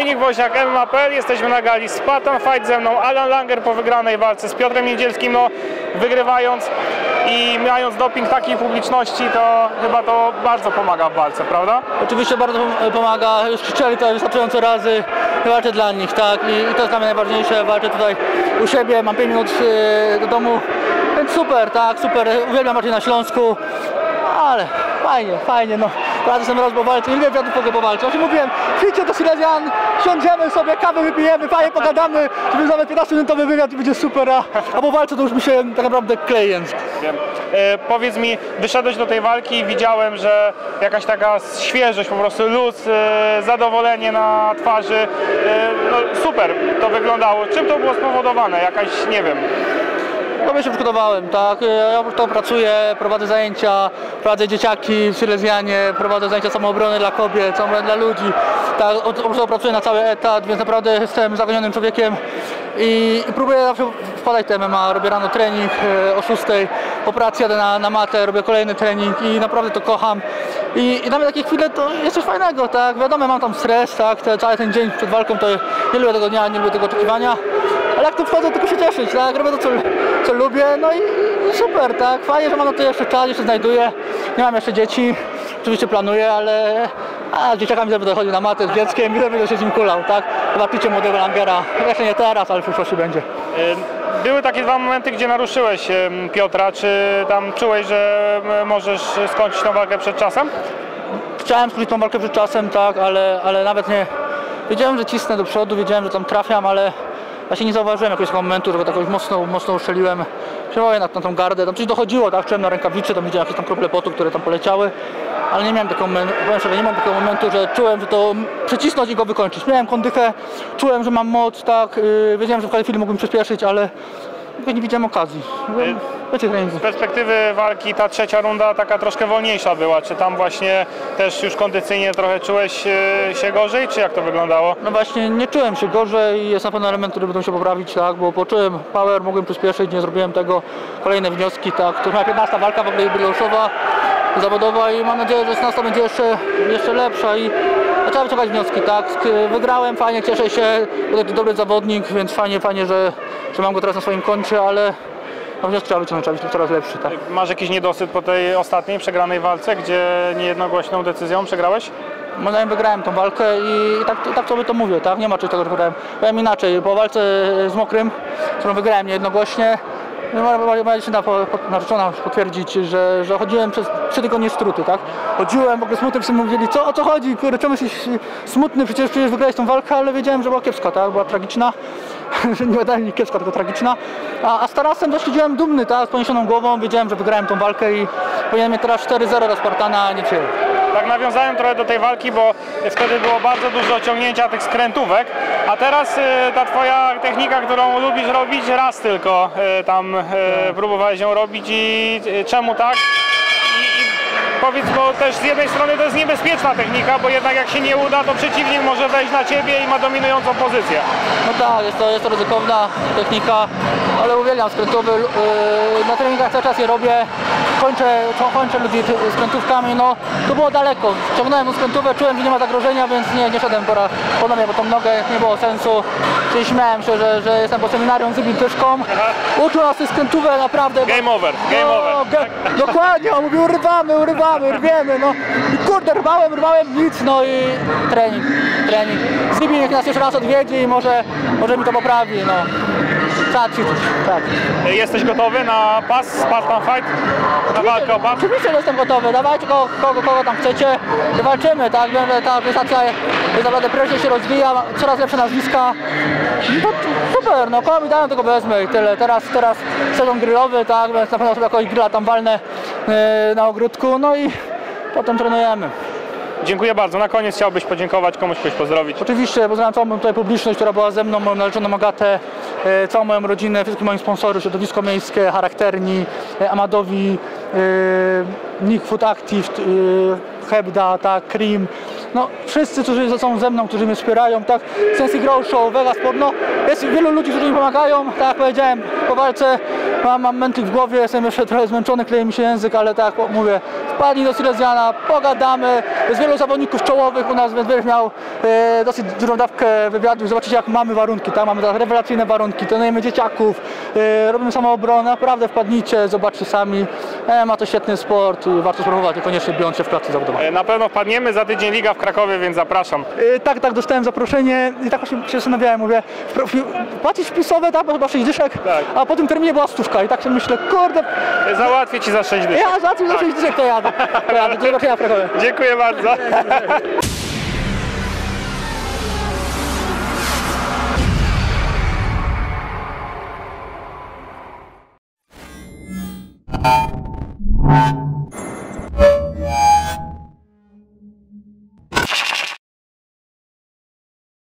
Dominik Woźniak, MMA.pl, jesteśmy na gali Spartan Fight ze mną, Alan Langer po wygranej walce z Piotrem Niedzielskim, no wygrywając i mając doping takiej publiczności, to chyba to bardzo pomaga w walce, prawda? Oczywiście bardzo pom- pomaga, już krzyczeli to wystarczająco razy, walczę dla nich, tak, i, i to jest dla mnie najważniejsze, walczę tutaj u siebie, mam 5 minut e, do domu, więc super, tak, super, uwielbiam bardziej na Śląsku, ale fajnie, fajnie, no, radzę jestem raz po walce, nie wiem, wiadomo mogę po walce, właśnie mówiłem, przyjdźcie do Silesian, siądziemy sobie, kawę wypijemy, fajnie pogadamy, żeby nawet 15-minutowy wywiad i będzie super, a, a po to już mi się tak naprawdę kleje. Wiem. E, powiedz mi, wyszedłeś do tej walki i widziałem, że jakaś taka świeżość, po prostu luz, e, zadowolenie na twarzy. E, no super to wyglądało. Czym to było spowodowane? Jakaś, nie wiem, Ja się przygotowałem, tak. Ja to pracuję, prowadzę zajęcia, prowadzę dzieciaki w Silesianie, prowadzę zajęcia samoobrony dla kobiet, samoobrony dla ludzi. Tak, prostu pracuję na cały etat, więc naprawdę jestem zagonionym człowiekiem i, i próbuję zawsze wpadać w MMA. Robię rano trening e, o 6, po pracy jadę na, na matę, robię kolejny trening i naprawdę to kocham. I, i nawet takie chwile to jest coś fajnego, tak. Wiadomo, mam tam stres, tak, te, cały ten dzień przed walką to nie lubię tego dnia, nie lubię tego oczekiwania. Ale jak tu wchodzę, tylko się cieszyć, tak? Robię to, co, co lubię, no i, i super, tak? Fajnie, że mam na to jeszcze czas, jeszcze znajduję. Nie mam jeszcze dzieci, oczywiście planuję, ale a, z dzieciakami będę chodził na matę z dzieckiem i będę się z nim kulał, tak? Zobaczycie młodego Langera. Jeszcze nie teraz, ale w przyszłości będzie. Były takie dwa momenty, gdzie naruszyłeś Piotra. Czy tam czułeś, że możesz skończyć tę walkę przed czasem? Chciałem skończyć tą walkę przed czasem, tak, ale, ale nawet nie. Wiedziałem, że cisnę do przodu, wiedziałem, że tam trafiam, ale właśnie nie zauważyłem jakiegoś momentu, że go tak jakoś mocno, mocno uszczeliłem. Przejmowałem na, na tą gardę, tam coś dochodziło, tak, czułem na rękawicy, tam widziałem jakieś tam krople potu, które tam poleciały, ale nie miałem takiego momentu, nie mam takiego momentu, że czułem, że to przycisnąć i go wykończyć. Miałem kondychę, czułem, że mam moc, tak, yy, wiedziałem, że w każdej chwili mógłbym przyspieszyć, ale tylko nie widziałem okazji. Treningu. Z perspektywy walki ta trzecia runda taka troszkę wolniejsza była. Czy tam właśnie też już kondycyjnie trochę czułeś e, się gorzej, czy jak to wyglądało? No właśnie nie czułem się gorzej i jest na pewno element, który będą się poprawić, tak, bo poczułem power, mogłem przyspieszyć, nie zrobiłem tego. Kolejne wnioski, tak, to jest moja 15 walka w ogóle jubileuszowa, zawodowa i mam nadzieję, że 16 będzie jeszcze, jeszcze lepsza i trzeba wyciągać wnioski, tak. Wygrałem, fajnie, cieszę się, bo to dobry zawodnik, więc fajnie, fajnie, że, że mam go teraz na swoim koncie, ale no, wnioski trzeba wyciągnąć, trzeba być coraz lepszy, tak. Masz jakiś niedosyt po tej ostatniej przegranej walce, gdzie niejednogłośną decyzją przegrałeś? Moim zdaniem wygrałem tą walkę i, i tak, i tak sobie to mówię, tak? Nie ma czegoś tego, że wygrałem. Powiem inaczej, po walce z Mokrym, którą wygrałem niejednogłośnie, no, moja- moja po, narzeczona potwierdzić, że, że chodziłem przez trzy tygodnie struty, tak? Chodziłem, w ogóle smutny, wszyscy mówili, co, o co chodzi, kurde, czemu jesteś smutny, przecież, przecież wygrałeś tą walkę, ale wiedziałem, że była kiepska, tak? Była tragiczna, nie dali mi kiepska, tylko tragiczna. A, a z Tarasem siedziałem dumny, tak? Z poniesioną głową, wiedziałem, że wygrałem tą walkę i powinienem mieć teraz 4-0 do Spartana, nie 3 Tak nawiązałem trochę do tej walki, bo wtedy było bardzo dużo ciągnięcia tych skrętówek, a teraz e, ta twoja technika, którą lubisz robić, raz tylko e, tam e, próbowałeś ją robić i czemu tak? Powiedz, bo też z jednej strony to jest niebezpieczna technika, bo jednak jak się nie uda, to przeciwnik może wejść na ciebie i ma dominującą pozycję. No tak, jest to, jest to ryzykowna technika, ale uwielbiam skrętowy. Na treningach cały czas je robię. Kończę, kończę ludzi skrętówkami, no to było daleko. Ciągnąłem tą skrętówę, czułem, że nie ma zagrożenia, więc nie, nie szedłem pora ponownie po tą nogę, nie było sensu. Czyli śmiałem się, że, że jestem po seminarium z Ibintyszką. Uczył nas tych skrętówek naprawdę. Game over, game No, over. dokładnie, on mówił urywamy, urywamy, rwiemy, no. I kurde, rwałem, rwałem, nic, no i trening, trening. Z niech nas jeszcze raz odwiedzi i może, może mi to poprawi, no. Trzeba ćwiczyć, tak. Jesteś gotowy na pas Spartan Fight? Na walkę o pas? Oczywiście że jestem gotowy, dawajcie kogo, kogo, kogo tam chcecie walczymy, tak, wiem, że ta organizacja jest naprawdę prężnie się rozwija, coraz lepsze nazwiska. No to super, no kogo mi dają, tego wezmę i tyle. Teraz, teraz sezon grillowy, tak, więc na pewno sobie jakoś grilla tam walnę yy, na ogródku, no i potem trenujemy. Dziękuję bardzo. Na koniec chciałbyś podziękować, komuś kogoś pozdrowić. Oczywiście pozdrawiam całą tutaj publiczność, która była ze mną, moją narzeczoną Agatę, całą moją rodzinę, wszystkich moich sponsorów, środowisko miejskie, charakterni, e, Amadowi, e, Nick Food Active, e, Hebda, tak, Krim, no wszyscy, którzy są ze mną, którzy mnie wspierają, tak, Sensi Grow Show, Vega Sport, no jest wielu ludzi, którzy mi pomagają, tak jak powiedziałem, po walce mam, mam w głowie, jestem jeszcze trochę zmęczony, kleje mi się język, ale tak mówię, wpadnij do Silesiana, pogadamy, jest wielu zawodników czołowych u nas, więc będziesz miał e, dosyć dużą dawkę wywiadów, zobaczycie jak mamy warunki, tak, mamy teraz rewelacyjne warunki, trenujemy dzieciaków, e, robimy samoobronę, naprawdę wpadnijcie, zobaczcie sami, ma to świetny sport i warto spróbować, i koniecznie biorąc się w klatce zawodowej. E, Na pewno wpadniemy, za tydzień Liga w Krakowie, więc zapraszam. E, tak, tak, dostałem zaproszenie i tak właśnie się zastanawiałem, mówię, płacić wpisowe, tak, bo chyba 6 dyszek, Tak. a po tym terminie była stówka i tak sobie myślę, kurde, E, Załatwię ci za 6 dyszek. ja za co za 6 dyszek to jadę, to jadę, do zobaczenia w Krakowie. Dziękuję bardzo.